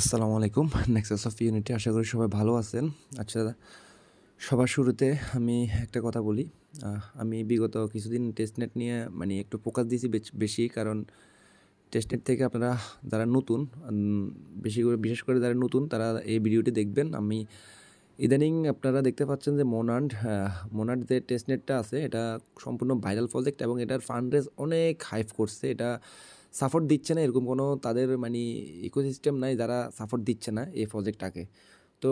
আসসালামু আলাইকুম। Nexus of unity আশা করি সবাই ভালো আছেন। আচ্ছা সবার শুরুতে আমি একটা কথা বলি। আমি বিগত কিছুদিন টেস্টনেট নিয়ে মানে একটু ফোকাস দিয়েছি বেশি কারণ টেস্টনেট থেকে আপনারা যারা নতুন বেশি করে, বিশেষ করে যারা নতুন, তারা এই ভিডিওটি দেখবেন। আমি ইদানিং আপনারা দেখতে পাচ্ছেন যে মোনান্ড মোনান্ড যে টেস্টনেটটা আছে, এটা সম্পূর্ণ ভাইরাল প্রজেক্ট এবং এটার ফান্ড রেজ অনেক হাইফ করছে। এটা সাপোর্ট দিচ্ছে না, এরকম কোনো তাদের মানে ইকোসিস্টেম নাই যারা সাপোর্ট দিচ্ছে না এই প্রজেক্টটাকে তো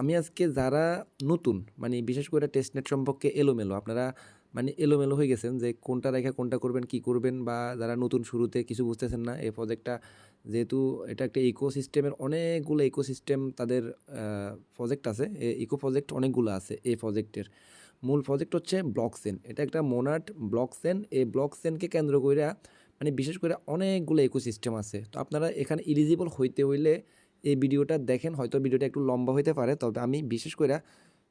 আমি আজকে যারা নতুন মানে বিশেষ করে টেস্টনেট সম্পর্কে এলোমেলো, আপনারা মানে এলোমেলো হয়ে গেছেন যে কোনটা রেখে কোনটা করবেন, কি করবেন বা যারা নতুন শুরুতে কিছু বুঝতেছেন না এই প্রজেক্টটা যেহেতু এটা একটা ইকোসিস্টেমের অনেকগুলো ইকোসিস্টেম তাদের প্রজেক্ট আছে ইকো প্রজেক্ট অনেকগুলো আছে এই প্রজেক্টের মূল প্রজেক্ট হচ্ছে ব্লকসেন এটা একটা মোনাট ব্লকসেন এই ব্লকসেনকে কেন্দ্র করে মানে বিশেষ করে অনেকগুলো ইকোসিস্টেম আছে। তো আপনারা এখানে ইলিজিবল হইতে হইলে এই ভিডিওটা দেখেন, হয়তো ভিডিওটা একটু লম্বা হইতে পারে, তবে আমি বিশেষ করে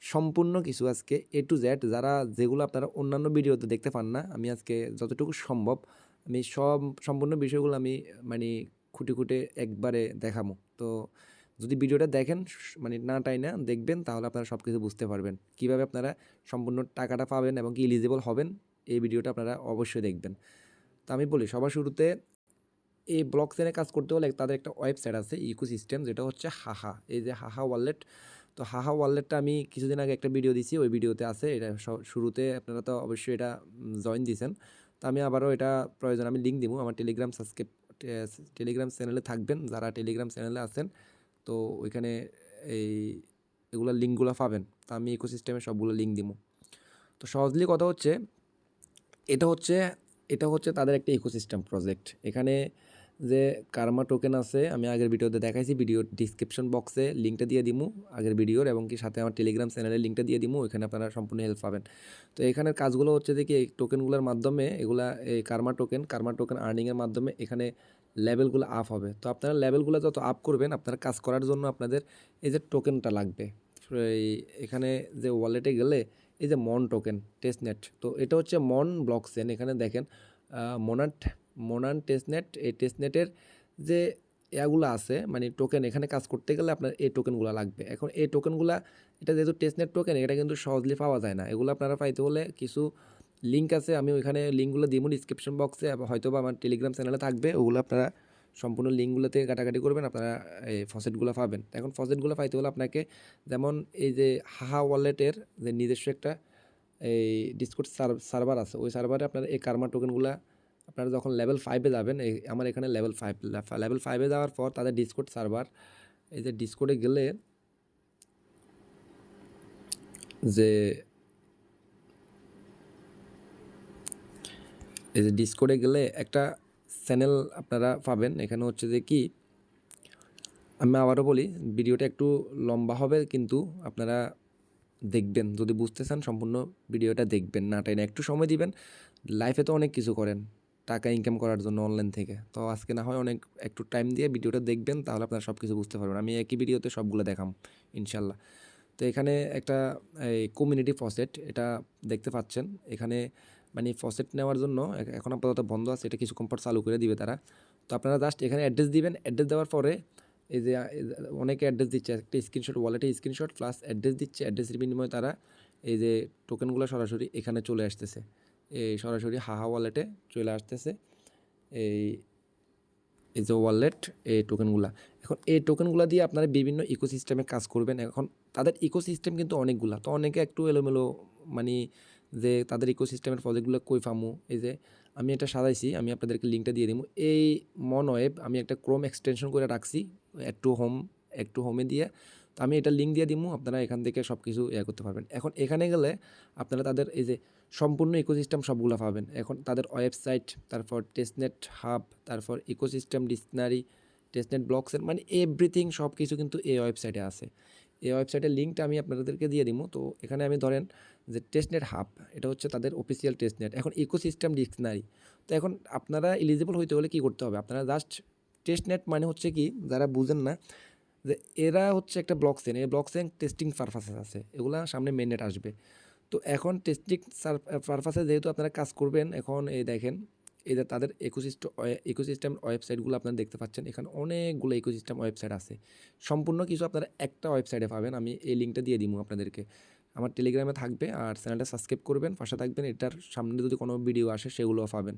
সম্পূর্ণ কিছু আজকে এ টু জেড যারা যেগুলো আপনারা অন্যান্য ভিডিওতে দেখতে পান না, আমি আজকে যতটুকু সম্ভব, আমি সব, সম্পূর্ণ বিষয়গুলো আমি মানে খুঁটে খুঁটে একবারে দেখাবো। তো যদি ভিডিওটা দেখেন মানে না টাই না দেখবেন, তাহলে আপনারা সব কিছু বুঝতে পারবেন। কীভাবে আপনারা সম্পূর্ণ টাকাটা পাবেন এবং কি ইলিজিবল হবেন, এই ভিডিওটা আপনারা অবশ্যই দেখবেন। তো আমি বলি, সবার শুরুতে এই ব্লক চেনে কাজ করতে হলে তাদের একটা ওয়েবসাইট আছে ইকো সিস্টেম যেটা হচ্ছে হাহা। এই যে হাহা ওয়ালেট তো হাহা ওয়ালেটটা আমি কিছুদিন আগে একটা ভিডিও দিছি, ওই ভিডিওতে আছে, এটা শুরুতে আপনারা তো অবশ্যই এটা জয়েন দিয়েছেন তো আমি আবারও এটা প্রয়োজন, আমি লিঙ্ক দিব, আমার টেলিগ্রাম সাবস্ক্রাইব টেলিগ্রাম চ্যানেলে থাকবেন, যারা টেলিগ্রাম চ্যানেলে আছেন, তো ওইখানে এই, এগুলো লিঙ্কগুলো পাবেন। তো আমি ইকোসিস্টেমে সবগুলো লিঙ্ক দিব। তো সহজলি কথা হচ্ছে, এটা হচ্ছে এটা হচ্ছে তাদের একটা ইকোসিস্টেম প্রজেক্ট এখানে যে কার্মা টোকেন আছে, আমি আগের ভিডিওতে দেখাইছি ভিডিও ডিসক্রিপশন বক্সে লিঙ্কটা দিয়ে দিমু আগের ভিডিওর এবং কি সাথে আমার টেলিগ্রাম চ্যানেলের লিঙ্কটা দিয়ে দিমু, ওইখানে আপনারা সম্পূর্ণ হেল্প পাবেন। তো এখানের কাজগুলো হচ্ছে কি, এই টোকেনগুলোর মাধ্যমে এগুলা, এই কার্মা টোকেন কার্মা টোকেন আর্নিংয়ের মাধ্যমে এখানে লেভেলগুলো আপ হবে। তো আপনারা লেভেলগুলো যত আপ করবেন, আপনারা কাজ করার জন্য আপনাদের এই যে টোকেনটা লাগবে। এই এখানে যে ওয়ালেটে গেলে এই যে মন টোকেন টেস্টনেট তো এটা হচ্ছে মন ব্লকচেন এখানে দেখেন মোনাট মোনান টেস্টনেট এই টেস্টনেটের যে এগুলো আছে মানে টোকেন এখানে কাজ করতে গেলে আপনার এই টোকেনগুলো লাগবে। এখন এই টোকেনগুলো এটা যেহেতু টেস্টনেট টোকেন এটা কিন্তু সহজলি পাওয়া যায় না। এগুলো আপনারা পাইতে হলে কিছু লিঙ্ক আছে, আমি ওইখানে লিঙ্কগুলো দিব ডিসক্রিপশন বক্সে হয়তো বা আমার টেলিগ্রাম চ্যানেলে থাকবে, ওগুলো আপনারা সম্পূর্ণ লিঙ্কগুলোতে কাটাকাটি করবেন, আপনারা, এই ফসেটগুলো পাবেন। এখন ফসেটগুলো পাইতে হলে আপনাকে যেমন এই যে হাহা ওয়ালেটের যে নিজস্ব একটা, এই ডিসকোড সার্ভার আছে, ওই সার্ভারে আপনার এই কার্মা টোকেনগুলো আপনারা যখন লেভেল ফাইভে যাবেন, এই আমার এখানে লেভেল ফাইভ লেভেল ফাইভে যাওয়ার পর তাদের ডিসকোড সার্ভার এই যে ডিসকোডে গেলে যে এই যে ডিসকোডে গেলে একটা চ্যানেল আপনারা পাবেন। এখানে হচ্ছে যে কি, আমি আবারও বলি, ভিডিওটা একটু লম্বা হবে কিন্তু আপনারা দেখবেন। যদি বুঝতে চান, সম্পূর্ণ ভিডিওটা দেখবেন, না তাই না একটু সময় দিবেন। লাইফে তো অনেক কিছু করেন, টাকা ইনকাম করার জন্য অনলাইন থেকে। তো আজকে না হয় অনেক, একটু টাইম দিয়ে ভিডিওটা দেখবেন, তাহলে আপনারা সব কিছু বুঝতে পারবেন। আমি একই ভিডিওতে সবগুলো দেখাম ইনশাল্লাহ তো এখানে একটা, এই কমিউনিটি ফসেট এটা দেখতে পাচ্ছেন। এখানে মানে ফসেট নেওয়ার জন্য এখন আপাতত বন্ধ আছে, এটা কিছুক্ষণ পর চালু করে দিবে তারা। তো আপনারা জাস্ট এখানে অ্যাড্রেস দিবেন অ্যাড্রেস দেওয়ার পরে এই যে অনেকে অ্যাড্রেস দিচ্ছে, একটা স্ক্রিনশট ওয়ালেটে স্ক্রিনশট প্লাস অ্যাড্রেস দিচ্ছে অ্যাড্রেসের বিনিময়ে তারা এই যে টোকেনগুলো সরাসরি এখানে চলে আসতেছে। এই সরাসরি হাহা ওয়ালেটে চলে আসতেছে, এই এই যে ওয়ালেট এই টোকেনগুলা এখন এই টোকেনগুলো দিয়ে আপনারা বিভিন্ন ইকোসিস্টেমে কাজ করবেন। এখন তাদের ইকোসিস্টেম কিন্তু অনেকগুলা, তো অনেকে একটু এলোমেলো মানে যে তাদের ইকোসিস্টেমের প্রজেক্টগুলো কই ফামু এই যে আমি এটা সাজাইছি, আমি আপনাদেরকে লিঙ্কটা দিয়ে দিব এই মনওয়েব আমি একটা ক্রোম এক্সটেনশন করে রাখছি একটু হোম একটু হোমে দিয়ে। তো আমি এটা লিঙ্ক দিয়ে দিব আপনারা এখান থেকে সব কিছু ইয়ে করতে পারবেন। এখন এখানে গেলে আপনারা তাদের এই যে সম্পূর্ণ ইকোসিস্টেম সবগুলো পাবেন। এখন তাদের ওয়েবসাইট তারপর টেস্টনেট হাব তারপর ইকোসিস্টেম ডিকশনারি টেস্টনেট ব্লকসের মানে এভরিথিং সব কিছু কিন্তু এই ওয়েবসাইটে আছে। এই ওয়েবসাইটের লিঙ্কটা আমি আপনাদেরকে দিয়ে দিব। তো এখানে আমি ধরেন যে টেস্টনেট হাব এটা হচ্ছে তাদের অফিসিয়াল টেস্টনেট এখন ইকোসিস্টেম ডিকশনারি তো এখন আপনারা এলিজিবল হইতে হলে কী করতে হবে? আপনারা জাস্ট টেস্টনেট মানে হচ্ছে কি, যারা বুঝেন না, যে এরা হচ্ছে একটা ব্লক চেন এই ব্লক চেন টেস্টিং পারপাসেস আছে। এগুলো সামনে মেননেট আসবে। তো এখন টেস্টিং পারপাসে যেহেতু আপনারা কাজ করবেন, এখন এই দেখেন যে তাদের ইকোসিস্টেম ইকোসিস্টেম ওয়েবসাইটগুলো আপনারা দেখতে পাচ্ছেন, এখানে অনেকগুলো ইকোসিস্টেম ওয়েবসাইট আছে। সম্পূর্ণ কিছু আপনারা একটা ওয়েবসাইটে পাবেন, আমি এই লিঙ্কটা দিয়ে দিব আপনাদেরকে। আমার টেলিগ্রামে থাকবে আর চ্যানেলটা সাবস্ক্রাইব করবেন, পাশে থাকবেন, এটার সামনে যদি কোনো ভিডিও আসে সেগুলোও পাবেন।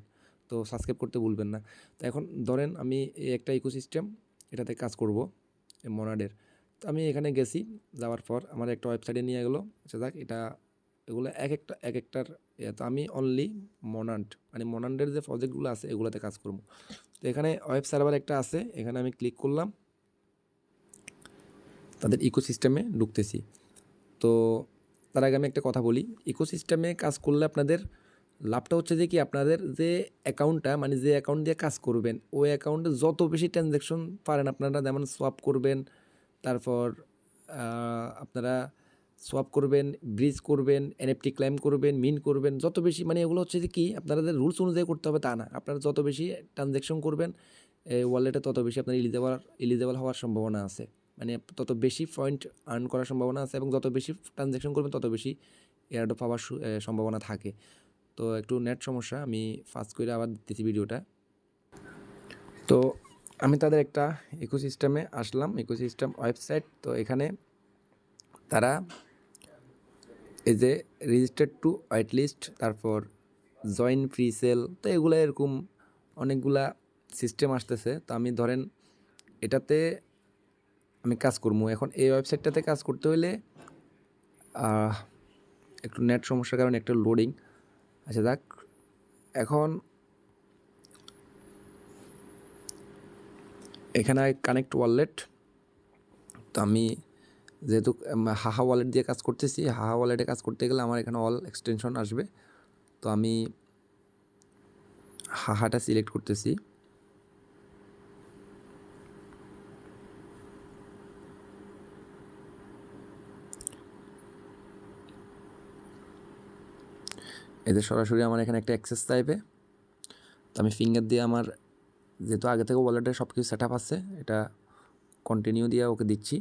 তো সাবস্ক্রাইব করতে ভুলবেন না। তো এখন ধরেন আমি এই একটা ইকোসিস্টেম এটাতে কাজ করব মনাডের তো আমি এখানে গেছি, যাওয়ার পর আমার একটা ওয়েবসাইটে নিয়ে গেলো আচ্ছা যাক, এটা এগুলো এক একটা, এক একটার তো আমি অনলি মনান্ড মানে মনান্ডের যে প্রজেক্টগুলো আছে, এগুলোতে কাজ করব। তো এখানে ওয়েব সার্ভার একটা আছে, এখানে আমি ক্লিক করলাম। তাদের ইকোসিস্টেমে ঢুকতেছি। তো তার আগে আমি একটা কথা বলি ইকোসিস্টেমে কাজ করলে আপনাদের লাভটা হচ্ছে যে কি, আপনাদের যে অ্যাকাউন্টটা মানে যে অ্যাকাউন্ট দিয়ে কাজ করবেন, ওই অ্যাকাউন্টে যত বেশি ট্রানজ্যাকশন পারেন, আপনারা যেমন সোয়াপ করবেন, তারপর আপনারা সোয়াপ করবেন ব্রিজ করবেন এনএফটি ক্লাইম করবেন মিন করবেন, যত বেশি মানে এগুলো হচ্ছে যে কি, আপনাদের রুলস অনুযায়ী করতে হবে তা না। আপনারা যত বেশি ট্রানজ্যাকশন করবেন ওয়ালেটে তত বেশি আপনার ইলিজেবল ইলিজেবল হওয়ার সম্ভাবনা আছে। মানে তত বেশি পয়েন্ট আর্ন করার সম্ভাবনা আছে এবং যত বেশি ট্রানজ্যাকশন করবেন, তত বেশি এয়ারড্রপ পাওয়ার সু- সম্ভাবনা থাকে। তো একটু নেট সমস্যা, আমি ফাস্ট করে আবার দিতেছি ভিডিওটা তো আমি তাদের একটা ইকোসিস্টেমে আসলাম ইকোসিস্টেম ওয়েবসাইট তো এখানে তারা এই যে রেজিস্টার্ড টু হোয়াইট লিস্ট তারপর জয়েন ফ্রি সেল তো এগুলো এরকম অনেকগুলা সিস্টেম আসতেছে। তো আমি ধরেন এটাতে আমি কাজ করব। এখন এই ওয়েবসাইটটাতে কাজ করতে হলে একটু নেট সমস্যার কারণে একটা লোডিং আচ্ছা দেখ এখন এখানে কানেক্ট ওয়ালেট তো আমি যেহেতু হাহা ওয়ালেট দিয়ে কাজ করতেছি, হাহা ওয়ালেটে কাজ করতে গেলে আমার এখানে অল এক্সটেনশন আসবে। তো আমি হাহাটা সিলেক্ট করতেছি। এদের সরাসরি আমার এখানে একটা অ্যাক্সেস চাইবে। তো আমি ফিঙ্গার দিয়ে আমার যেহেতু আগে থেকে ওয়ালেটে সব কিছু সেট আছে, এটা কন্টিনিউ দিয়ে ওকে দিচ্ছি।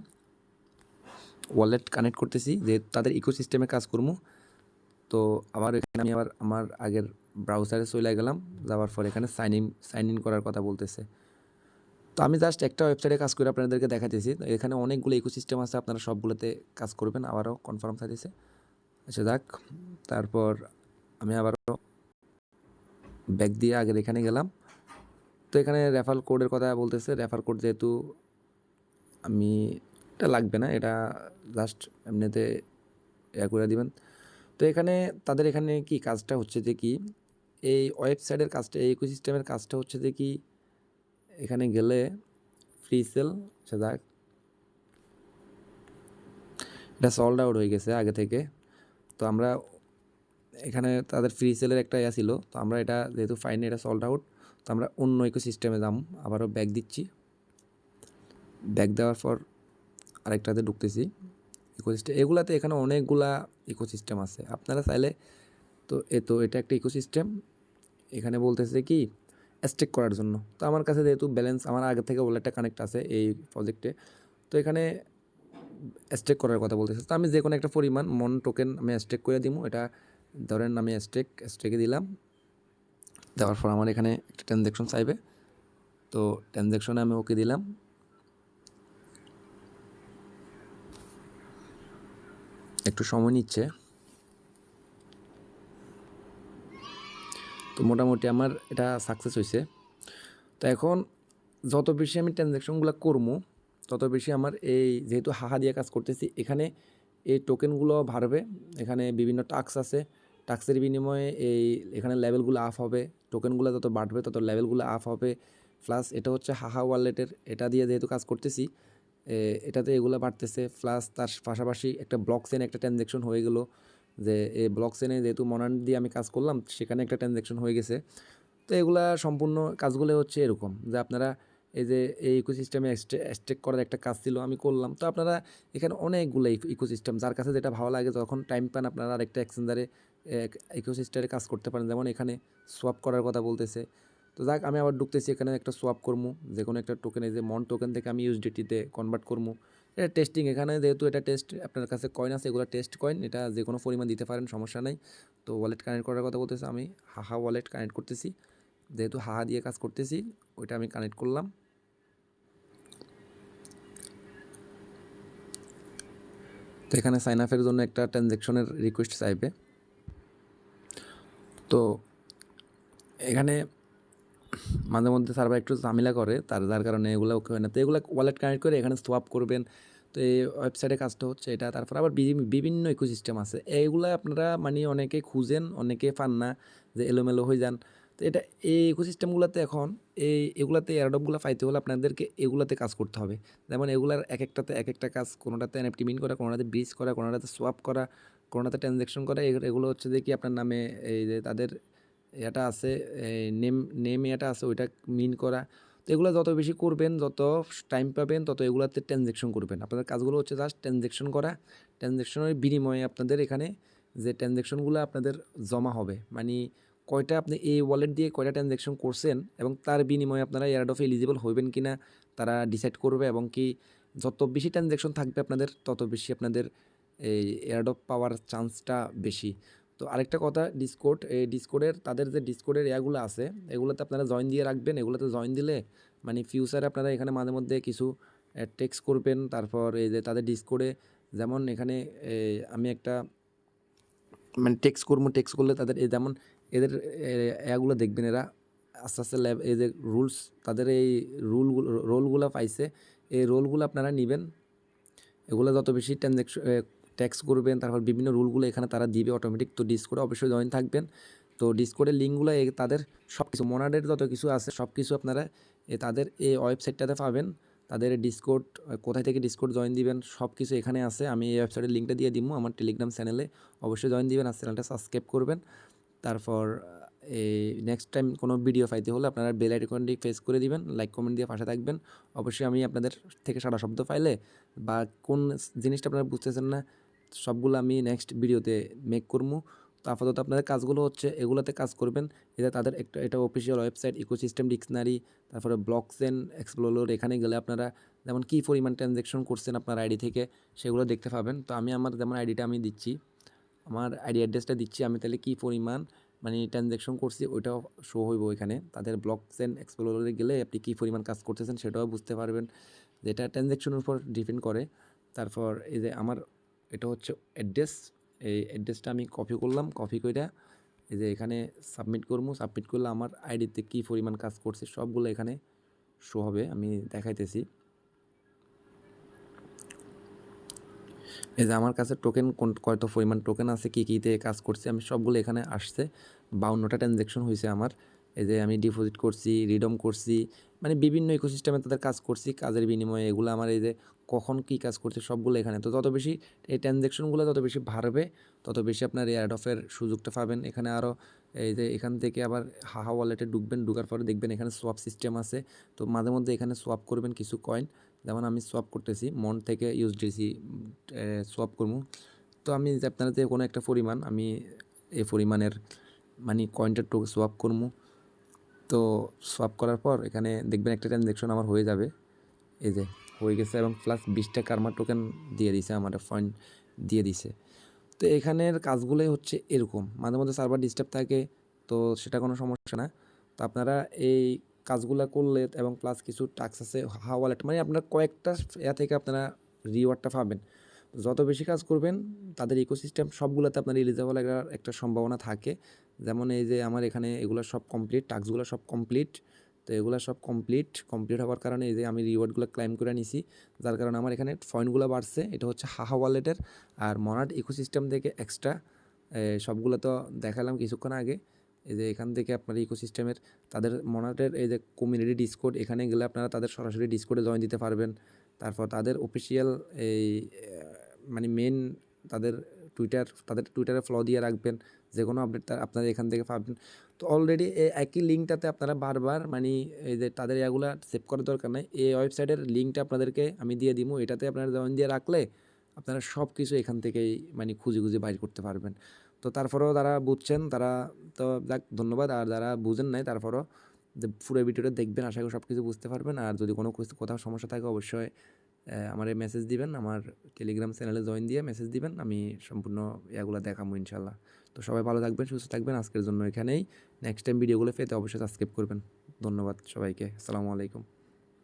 ওয়ালেট কানেক্ট করতেছি, যে তাদের ইকোসিস্টেমে কাজ করব তো আবার এখানে আমি আবার আমার আগের ব্রাউজারে চলে গেলাম, যাওয়ার পর এখানে সাইন ইন সাইন ইন করার কথা বলতেছে। তো আমি জাস্ট একটা ওয়েবসাইটে কাজ করে আপনাদেরকে দেখাতেছি। এখানে অনেকগুলো ইকোসিস্টেম আছে, আপনারা সবগুলোতে কাজ করবেন, আবারও কনফার্ম চাইতেছে। আচ্ছা যাক, তারপর আমি আবারও ব্যাগ দিয়ে আগের এখানে গেলাম। তো এখানে রেফার কোডের কথা বলতেছে। রেফার কোড যেহেতু আমি এটা লাগবে না, এটা জাস্ট এমনিতে ইয়া করে দিবেন। তো এখানে তাদের এখানে কি কাজটা হচ্ছে যে কি, এই ওয়েবসাইটের কাজটা, এই ইকোসিস্টেমের কাজটা হচ্ছে যে কি, এখানে গেলে ফ্রি সেল সে যাক। এটা সল্ড আউট হয়ে গেছে আগে থেকে। তো আমরা এখানে তাদের ফ্রি সেলের একটা ইয়া ছিল, তো আমরা এটা যেহেতু ফাইনে এটা সল্ড আউট তো আমরা অন্য ইকোসিস্টেমে যাম, আবারও ব্যাগ দিচ্ছি। ব্যাগ দেওয়ার পর আরেকটাতে ঢুকতেছি ইকোসিস্টেম এগুলাতে এখানে অনেকগুলা ইকোসিস্টেম আছে। আপনারা চাইলে তো এ, তো এটা একটা ইকোসিস্টেম এখানে বলতেছে কি স্টেক করার জন্য। তো আমার কাছে যেহেতু ব্যালেন্স আমার আগে থেকে ওয়ালেটটা কানেক্ট আছে এই প্রজেক্টে তো এখানে স্টেক করার কথা বলতেছে। তো আমি যে কোনো একটা পরিমাণ মন টোকেন আমি স্টেক করে দিব এটা ধরেন আমি স্টেক স্টেকে দিলাম, দেওয়ার পর আমার এখানে একটা ট্রানজ্যাকশন চাইবে। তো ট্রানজ্যাকশনে আমি ওকে দিলাম একটু সময় নিচ্ছে। তো মোটামুটি আমার এটা সাকসেস হয়েছে তো এখন যত বেশি আমি ট্রানজ্যাকশনগুলো করব তত বেশি আমার এই যেহেতু হাহা দিয়ে কাজ করতেছি, এখানে এই টোকেনগুলো বাড়বে, এখানে বিভিন্ন টাক্স আছে। টাক্সের বিনিময়ে এই এখানে লেভেলগুলো আপ হবে টোকেনগুলো যত বাড়বে তত লেভেলগুলো আপ হবে। প্লাস এটা হচ্ছে হাহা ওয়ালেটের এটা দিয়ে যেহেতু কাজ করতেছি এটাতে এগুলো বাড়তেছে। প্লাস তার পাশাপাশি একটা ব্লক চেনে একটা ট্রানজ্যাকশন হয়ে গেলো যে এই ব্লক চেনে যেহেতু মনান্ড দিয়ে আমি কাজ করলাম, সেখানে একটা ট্রানজ্যাকশন হয়ে গেছে। তো এগুলা সম্পূর্ণ কাজগুলো হচ্ছে এরকম যে, আপনারা এই যে, এই ইকোসিস্টেমে স্টেক করার একটা কাজ ছিল, আমি করলাম। তো আপনারা এখানে অনেকগুলো ইকোসিস্টেম যার কাছে যেটা ভালো লাগে, যখন টাইম পান আপনারা আরেকটা এক্সচেঞ্জারে ইকোসিস্টেমে কাজ করতে পারেন। যেমন এখানে সোয়াপ করার কথা বলতেছে। তো যাক, আমি আবার ঢুকতেছি এখানে, একটা সোয়াপ করব যে কোনো একটা টোকেনে যে মন টোকেন থেকে আমি ইউএসডিটিতে কনভার্ট করব এটা টেস্টিং এখানে যেহেতু এটা টেস্ট আপনার কাছে কয়েন আছে, এগুলো টেস্ট কয়েন এটা যে কোনো পরিমাণ দিতে পারেন, সমস্যা নাই। তো ওয়ালেট কানেক্ট করার কথা বলতেছে আমি, হাহা ওয়ালেট কানেক্ট করতেছি। যেহেতু হাহা দিয়ে কাজ করতেছি, ওইটা আমি কানেক্ট করলাম। তো এখানে সাইন আপের জন্য একটা ট্রানজ্যাকশনের রিকোয়েস্ট চাইবে। তো এখানে মাঝে মধ্যে সার্ভার একটু ঝামেলা করে, তার, যার কারণে এগুলো ওকে হয় না। তো এগুলো ওয়ালেট কানেক্ট করে এখানে সোয়াপ করবেন। তো এই ওয়েবসাইটে কাজটা হচ্ছে এটা। তারপর আবার বিভি- বিভিন্ন ইকোসিস্টেম আছে। এইগুলো আপনারা মানে অনেকে খুঁজেন, অনেকে পান না যে এলোমেলো হয়ে যান। তো এটা, এই ইকোসিস্টেমগুলোতে এখন, এই এগুলাতে এয়ারডপগুলো পাইতে হলে আপনাদেরকে এগুলাতে কাজ করতে হবে। যেমন এগুলার এক একটাতে এক একটা কাজ, কোনোটাতে এনএফটি মিন করা, কোনোটাতে ব্রিজ করা, কোনোটাতে সোয়াপ করা, কোনোটাতে ট্রানজ্যাকশন করা এগুলো- হচ্ছে কি আপনার নামে এই যে তাদের এটা আছে নেম নেম এটা আছে, ওইটা মিন করা। তো এগুলো যত বেশি করবেন, যত টাইম পাবেন, তত এগুলাতে ট্রানজ্যাকশন করবেন। আপনাদের কাজগুলো হচ্ছে জাস্ট ট্রানজ্যাকশন করা। ট্রানজ্যাকশনের বিনিময়ে আপনাদের এখানে যে ট্রানজ্যাকশনগুলো আপনাদের জমা হবে মানে কয়টা আপনি এই ওয়ালেট দিয়ে কয়টা ট্রানজ্যাকশন করছেন এবং তার বিনিময়ে আপনারা এয়ারড অফ এলিজিবল হইবেন কি না তারা ডিসাইড করবে এবং কি যত বেশি ট্রানজ্যাকশন থাকবে আপনাদের, তত বেশি আপনাদের এই এয়ারড অফ পাওয়ার চান্সটা বেশি। তো আরেকটা কথা ডিসকোড এই ডিসকোডের তাদের যে ডিসকোডের এয়াগুলো আছে, এগুলোতে আপনারা জয়েন দিয়ে রাখবেন। এগুলোতে জয়েন দিলে মানে ফিউচারে আপনারা এখানে মাঝে মধ্যে কিছু টেক্স করবেন। তারপর এই যে তাদের ডিসকোডে যেমন এখানে আমি একটা মানে টেক্স করব টেক্স করলে তাদের এই যেমন এদের এগুলো দেখবেন এরা আস্তে আস্তে ল্যাব এই যে রুলস তাদের এই রুলগুলো রোলগুলো পাইছে। এই রোলগুলো আপনারা নেবেন। এগুলো যত বেশি ট্রানজ্যাকশন ট্যাক্স করবেন, তারপর বিভিন্ন রুলগুলো এখানে তারা দিবে অটোমেটিক তো ডিসকোডে অবশ্যই জয়েন থাকবেন। তো ডিসকোডের লিঙ্কগুলো তাদের সব কিছু মোনাডের যত কিছু আছে সব কিছু আপনারা তাদের এই ওয়েবসাইটটাতে পাবেন। তাদের ডিসকোড কোথায় থেকে ডিসকোড জয়েন দিবেন সব কিছু এখানে আছে। আমি এই ওয়েবসাইটের লিঙ্কটা দিয়ে দিব আমার টেলিগ্রাম চ্যানেলে অবশ্যই জয়েন দিবেন আর চ্যানেলটা সাবস্ক্রাইব করবেন। তারপর এই নেক্সট টাইম কোনো ভিডিও পাইতে হলে আপনারা বেল আইকনটি ফেস করে দিবেন লাইক কমেন্ট দিয়ে পাশে থাকবেন। অবশ্যই আমি আপনাদের থেকে সারা শব্দ পাইলে বা কোন জিনিসটা আপনারা বুঝতেছেন না সবগুলো আমি নেক্সট ভিডিওতে মেক করব তো আপাতত আপনাদের কাজগুলো হচ্ছে এগুলোতে কাজ করবেন। এটা তাদের একটা, এটা অফিসিয়াল ওয়েবসাইট ইকোসিস্টেম ডিকশনারি তারপরে ব্লকচেন এক্সপ্লোর এখানে গেলে আপনারা যেমন কী পরিমাণ ট্রানজ্যাকশন করছেন আপনার আইডি থেকে, সেগুলো দেখতে পাবেন। তো আমি আমার যেমন আইডিটা আমি দিচ্ছি, আমার আইডি অ্যাড্রেসটা দিচ্ছি, আমি তাহলে কী পরিমাণ মানে ট্রানজ্যাকশন করছি ওইটাও শো হইব এখানে তাদের ব্লক চেন এক্সপ্লোরে গেলে আপনি কী পরিমাণ কাজ করতেছেন সেটাও বুঝতে পারবেন। যেটা ট্রানজ্যাকশনের উপর ডিপেন্ড করে, তারপর এই যে আমার এটা হচ্ছে অ্যাড্রেস এই অ্যাড্রেসটা আমি কপি করলাম কপি করে এই যে এখানে সাবমিট করব সাবমিট করলে আমার আইডিতে কী পরিমাণ কাজ করছে সবগুলো এখানে শো হবে, আমি দেখাইতেছি। এই যে আমার কাছে টোকেন কোন কত পরিমাণ টোকেন আছে, কী কীতে কাজ করছে, আমি সবগুলো এখানে আসছে, বাউন্নটা ট্রানজ্যাকশন হয়েছে আমার। এই যে আমি ডিপোজিট করছি রিডম করছি মানে বিভিন্ন ইকোসিস্টেমে তাদের কাজ করছি, কাজের বিনিময়ে এগুলো আমার এই যে কখন কী কাজ করছে সবগুলো এখানে। তো তত বেশি এই ট্রানজ্যাকশনগুলো তত বেশি বাড়বে, তত বেশি আপনার এয়ার অফের সুযোগটা পাবেন। এখানে আরও এই যে এখান থেকে আবার হাহা ওয়ালেটে ঢুকবেন, ঢুকার পরে দেখবেন এখানে সোয়াপ সিস্টেম আছে। তো মাঝে মধ্যে এখানে সোয়াপ করবেন কিছু কয়েন যেমন আমি সোয়াপ করতেছি, মন থেকে ইউএসডিসি সোয়াপ করব। তো আমি আপনারা যে কোনো একটা পরিমাণ, আমি এই পরিমাণের মানে কয়েনটা সোয়াপ করব। তো সোয়াপ করার পর এখানে দেখবেন একটা ট্রানজ্যাকশন আমার হয়ে যাবে। এই যে হয়ে গেছে এবং প্লাস বিশটা কার্মা টোকেন দিয়ে দিছে আমার পয়েন্ট দিয়ে দিছে। তো এখানের কাজগুলোই হচ্ছে এরকম। মাঝে মধ্যে সার্ভার ডিস্টার্ব থাকে, তো সেটা কোনো সমস্যা না। তো আপনারা এই কাজগুলো করলে এবং প্লাস কিছু টাক্স আছে, হা ওয়ালেট মানে আপনার কয়েকটা ইয়া থেকে আপনারা রিওয়ার্ডটা পাবেন। যত বেশি কাজ করবেন, তাদের ইকোসিস্টেম সবগুলোতে আপনার এলিজেবল একটা সম্ভাবনা থাকে। যেমন এই যে আমার এখানে এগুলো সব কমপ্লিট টাস্কগুলো সব কমপ্লিট তো এগুলো সব কমপ্লিট কমপ্লিট হওয়ার কারণে এই যে আমি রিওয়ার্ডগুলো ক্লাইম করে নিছি। যার কারণে আমার এখানে পয়েন্টগুলো বাড়ছে। এটা হচ্ছে হাহা ওয়ালেটের আর মনাট ইকোসিস্টেম থেকে এক্সট্রা সবগুলো তো দেখালাম কিছুক্ষণ আগে। এই যে এখান থেকে আপনার ইকোসিস্টেমের তাদের মনাটের এই যে কমিউনিটি ডিসকোড এখানে গেলে আপনারা তাদের সরাসরি ডিসকোডে জয়েন দিতে পারবেন। তারপর তাদের অফিসিয়াল এই মানে মেন তাদের টুইটার তাদের টুইটারে ফলো দিয়ে রাখবেন। যে কোনো আপডেট আপনারা এখান থেকে পাবেন। তো অলরেডি এই একই লিঙ্কটাতে আপনারা বারবার মানে এই যে তাদের এগুলো সেভ করার দরকার নেই। এই ওয়েবসাইটের লিঙ্কটা আপনাদেরকে আমি দিয়ে দিব এটাতে আপনারা জয়েন দিয়ে রাখলে আপনারা সব কিছু এখান থেকেই মানে খুঁজে খুঁজে বাইর করতে পারবেন। তো তারপরেও তারা বুঝছেন, তারা তো যাক, ধন্যবাদ। আর যারা বুঝেন নাই, তারপরও পুরো ভিডিওটা দেখবেন। আশা করি সব কিছু বুঝতে পারবেন। আর যদি কোনো কোথাও সমস্যা থাকে, অবশ্যই আমারে মেসেজ দিবেন, আমার টেলিগ্রাম চ্যানেলে জয়েন দিয়ে মেসেজ দিবেন, আমি সম্পূর্ণ এগুলো দেখাবো ইনশাল্লাহ তো সবাই ভালো থাকবেন, সুস্থ থাকবেন, আজকের জন্য এখানেই। নেক্সট টাইম ভিডিওগুলো পেতে অবশ্যই সাবস্ক্রাইব করবেন। ধন্যবাদ সবাইকে, আসসালামু আলাইকুম।